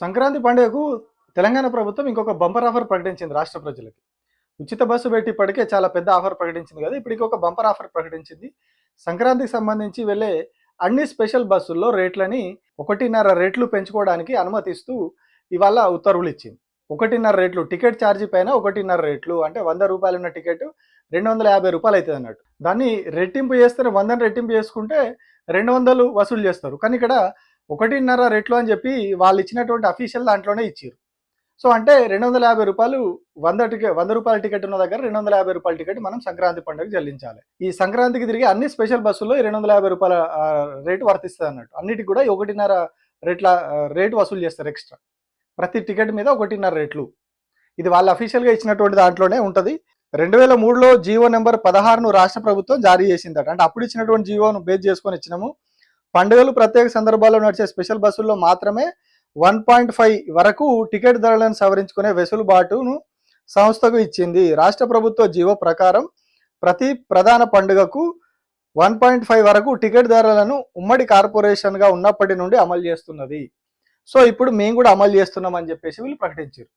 సంక్రాంతి పండుగకు తెలంగాణ ప్రభుత్వం ఇంకొక బంపర్ ఆఫర్ ప్రకటించింది రాష్ట్ర ప్రజలకి. ఉచిత బస్సు పెట్టి ఇప్పటికే చాలా పెద్ద ఆఫర్ ప్రకటించింది కదా ఇప్పుడు ఇంకొక బంపర్ ఆఫర్ ప్రకటించింది. సంక్రాంతికి సంబంధించి వెళ్ళే అన్ని స్పెషల్ బస్సుల్లో రేట్లని ఒకటిన్నర రేట్లు పెంచుకోవడానికి అనుమతిస్తూ ఇవాళ ఉత్తర్వులు ఇచ్చింది. ఒకటిన్నర రేట్లు టికెట్ ఛార్జీ పైన ఒకటిన్నర రేట్లు అంటే వంద రూపాయలు ఉన్న టికెట్ రెండు వందల యాభై రూపాయలు అవుతుంది అన్నట్టు. దాన్ని రెట్టింపు చేస్తే వందని రెట్టింపు చేసుకుంటే రెండు వందలు వసూలు చేస్తారు. కానీ ఇక్కడ ఒకటిన్నర రెట్లు అని చెప్పి వాళ్ళు ఇచ్చినటువంటి అఫీషియల్ దాంట్లోనే ఇచ్చారు సో అంటే రెండు వందల యాభై రూపాయలు వంద టికెట్ వంద రూపాయల టికెట్ ఉన్న దగ్గర రెండు వందల యాభై రూపాయల టికెట్ మనం సంక్రాంతి పండుగ చెల్లించాలి. ఈ సంక్రాంతికి తిరిగి అన్ని స్పెషల్ బస్సుల్లో రెండు వందల యాభై రూపాయల రేటు వర్తిస్తుంది అన్నట్టు. అన్నిటికి కూడా ఒకటిన్నర రేట్ల రేటు వసూలు చేస్తారు ఎక్స్ట్రా. ప్రతి టికెట్ మీద ఒకటిన్నర రేట్లు. ఇది వాళ్ళ అఫీషియల్గా ఇచ్చినటువంటి దాంట్లోనే ఉంటుంది. రెండు వేల మూడులో జీవో నెంబర్ పదహారును రాష్ట్ర ప్రభుత్వం జారీ చేసిందట. అంటే అప్పుడు ఇచ్చినటువంటి జీవోను బేస్ చేసుకొని ఇచ్చినాము. పండుగలు ప్రత్యేక సందర్భాల్లో నడిచే స్పెషల్ బస్సుల్లో మాత్రమే వన్ పాయింట్ ఫైవ్ వరకు టికెట్ ధరలను సవరించుకునే వెసులుబాటును సంస్థకు ఇచ్చింది. రాష్ట్ర ప్రభుత్వ జీవో ప్రకారం ప్రతి ప్రధాన పండుగకు వన్ పాయింట్ ఫైవ్ వరకు టికెట్ ధరలను ఉమ్మడి కార్పొరేషన్గా ఉన్నప్పటి నుండి అమలు చేస్తున్నది. సో ఇప్పుడు మేము కూడా అమలు చేస్తున్నామని చెప్పేసి వీళ్ళు ప్రకటించారు.